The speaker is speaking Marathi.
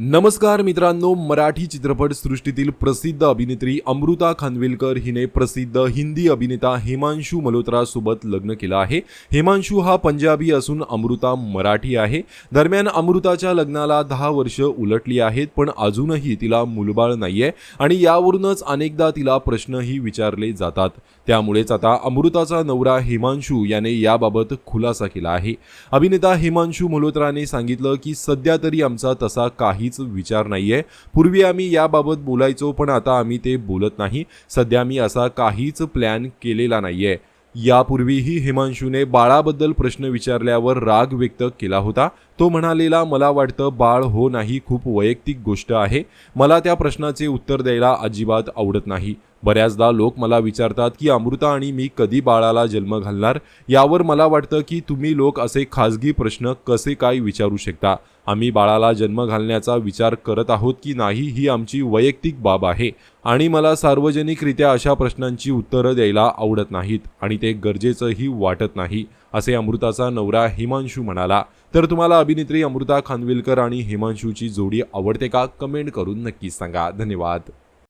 नमस्कार मित्रांनो मराठी चित्रपट सृष्टीतील प्रसिद्ध अभिनेत्री अमृता खानविलकर हिने प्रसिद्ध हिंदी अभिनेता हेमांशू मल्होत्रासोबत लग्न केलं आहे. हेमांशू हा पंजाबी असून अमृता मराठी आहे. दरम्यान अमृताच्या लग्नाला दहा वर्ष उलटली आहेत पण अजूनही तिला मुलबाळ नाहीये आणि यावरूनच अनेकदा तिला प्रश्नही विचारले जातात. त्यामुळेच आता अमृताचा नवरा हेमांशू याने याबाबत खुलासा केला आहे. अभिनेता हेमांशू मल्होत्राने सांगितलं की सध्या तरी आमचा तसा काही काहीच विचार नाहीये. पूर्वी आम्ही याबाबत बोलायचो पण आता आम्ही ते बोलत नाही. सध्या मी असा काहीच प्लॅन केलेला नाहीये. यापूर्वीही हिमांशूने बाळाबद्दल प्रश्न विचारल्यावर राग व्यक्त केला होता. तो म्हणालेला मला वाटतं बाळ हो नाही खूप वैयक्तिक गोष्ट आहे. मला त्या प्रश्नाचे उत्तर द्यायला अजिबात आवडत नाही. बऱ्याचदा लोक मला विचारतात की अमृता आणि मी कधी बाळाला जन्म घालणार? यावर मला वाटतं की तुम्ही लोक असे खाजगी प्रश्न कसे काय विचारू शकता? आम्ही बाळाला जन्म घालण्याचा विचार करत आहोत की नाही ही आमची वैयक्तिक बाब आहे आणि मला सार्वजनिकरित्या अशा प्रश्नांची उत्तरं द्यायला आवडत नाहीत आणि ते गरजेचंही वाटत नाही असे अमृताचा नवरा हिमांशू म्हणाला. तर तुम्हाला अभिनेत्री अमृता खानविलकर आणि हिमांशूची जोडी आवडते का? कमेंट करून नक्कीच सांगा. धन्यवाद.